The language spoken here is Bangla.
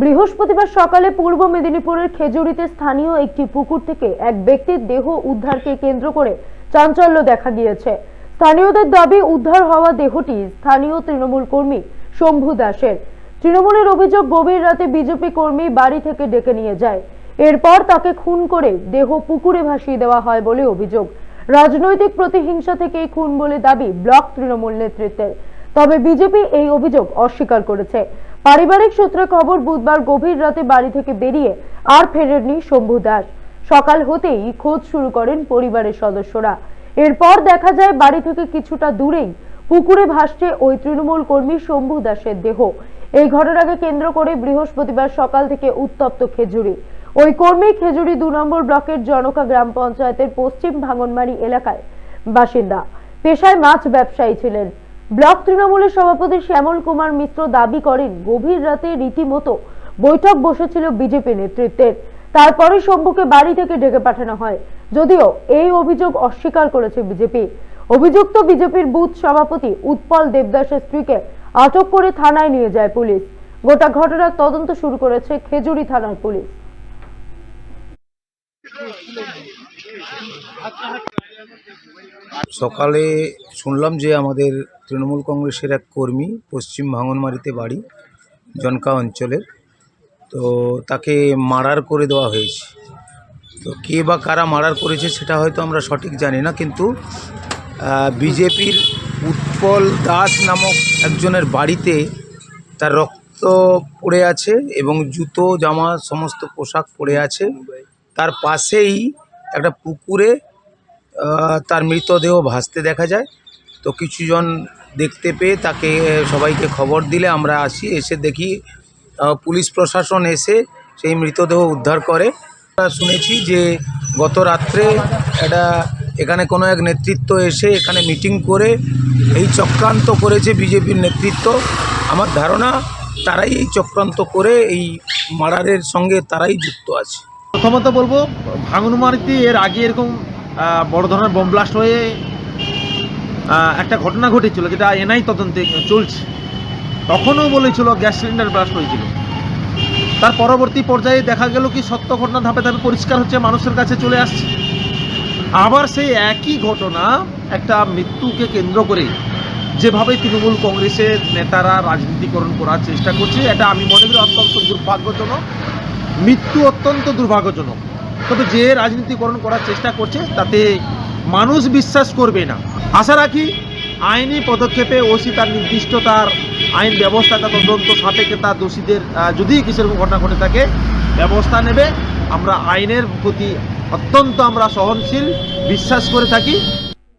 বৃহস্পতিবার সকালে পূর্ব মেদিনীপুরের খেজুরিতে স্থানীয় একটি পুকুর থেকে এক ব্যক্তির দেহ উদ্ধারকে কেন্দ্র করে চাঞ্চল্য দেখা গিয়েছে। স্থানীয়দের দাবি, উদ্ধার হওয়া দেহটি স্থানীয় তৃণমূল কর্মী শম্ভু দাসের। তৃণমূলের অভিযোগ, গভীর রাতে বিজেপি কর্মী বাড়ি থেকে ডেকে নিয়ে যায়। এরপর তাকে খুন করে দেহ পুকুরে ভাসিয়ে দেওয়া হয় বলে অভিযোগ। রাজনৈতিক প্রতিহিংসা থেকে খুন বলে দাবি ব্লক তৃণমূল নেতৃত্বের। তবে বিজেপি এই অভিযোগ অস্বীকার করেছে। পারিবারিক সূত্রে খবর, বুধবার গভীর রাতে বাড়ি থেকে বেরিয়ে আর ফেরেননি শম্ভু দাস। সকাল হতেই খোঁজ শুরু করেন পরিবারের সদস্যরা। এরপর দেখা যায় বাড়ি থেকে কিছুটা দূরেই পুকুরে ভাসছে ওই তৃণমূল কর্মী শম্ভু দাসের দেহ। এই ঘটনাকে কেন্দ্র করে বৃহস্পতিবার সকাল থেকে উত্তপ্ত খেজুরি। ওই কর্মী খেজুরি দু নম্বর ব্লকের জনকা গ্রাম পঞ্চায়েতের পশ্চিম ভাঙনমারি এলাকায় বাসিন্দা। পেশায় মাছ ব্যবসায়ী ছিলেন। ব্লক তৃণমূলের সভাপতি শ্যামল কুমার মিত্র দাবি করেন, গভীর রাতে রীতিমতো বৈঠক বসেছিল বিজেপি নেতৃত্বের। তারপরে শম্ভুকে বাড়ি থেকে ডেকে পাঠানো হয়। যদিও এই অভিযোগ অস্বীকার করেছে বিজেপি। অভিযুক্ত বিজেপির বুথ সভাপতি উৎপল দেবদাসের স্ত্রীকে আটক করে থানায় নিয়ে যায় পুলিশ। গোটা ঘটনার তদন্ত শুরু করেছে খেজুরি থানার পুলিশ। সকালে শুনলাম যে আমাদের তৃণমূল কংগ্রেসের এক কর্মী পশ্চিম ভাঙনমারিতে বাড়ি, জনকা অঞ্চলের। তো তাকে মার্ডার করে দেওয়া হয়েছে। তো কে বা কারা মার্ডার করেছে সেটা হয়তো আমরা সঠিক জানি না, কিন্তু বিজেপির উৎপল দাস নামক একজনের বাড়িতে তার রক্ত পড়ে আছে এবং জুতো, জামা, সমস্ত পোশাক পড়ে আছে। তার পাশেই একটা পুকুরে তার মৃতদেহ ভাসতে দেখা যায়। তো কিছুজন দেখতে পেয়ে তাকে সবাইকে খবর দিলে আমরা আসি, এসে দেখি পুলিশ প্রশাসন এসে সেই মৃতদেহ উদ্ধার করে। শুনেছি যে গত রাত্রে একটা, এখানে কোনো এক নেতৃত্ব এসে এখানে মিটিং করে এই চক্রান্ত করেছে বিজেপির নেতৃত্ব। আমার ধারণা, তারাই এই চক্রান্ত করে এই মার্ডারের সঙ্গে তারাই যুক্ত আছে। প্রথমত বলব, ভাঙনমারিতে এর আগে এরকম বড় ধরনের বোম ব্লাস্ট হয়ে একটা ঘটনা ঘটেছিল যেটা এনআই তদন্তে চলছে। তখনও বলেছিল গ্যাস সিলিন্ডার ব্লাস্ট হয়েছিল। তার পরবর্তী পর্যায়ে দেখা গেল কি সত্য ঘটনা ধাপে ধাপে পরিষ্কার হচ্ছে, মানুষের কাছে চলে আসছে। আবার সেই একই ঘটনা একটা মৃত্যুকে কেন্দ্র করে যেভাবে তৃণমূল কংগ্রেসের নেতারা রাজনীতিকরণ করার চেষ্টা করছে, এটা আমি মনে করি অত্যন্ত দুর্ভাগ্যজনক। মৃত্যু অত্যন্ত দুর্ভাগ্যজনক। তবে যে রাজনীতিকরণ করার চেষ্টা করছে, তাতে মানুষ বিশ্বাস করবে না। আশা রাখি আইনি পদক্ষেপে ওসি তার নির্দিষ্ট তার আইন ব্যবস্থা তার তদন্ত সাপেক্ষে তার দোষীদের যদি কিছু এরকম ঘটনা ঘটে থাকে, ব্যবস্থা নেবে। আমরা আইনের প্রতি অত্যন্ত আমরা সহনশীল, বিশ্বাস করে থাকি।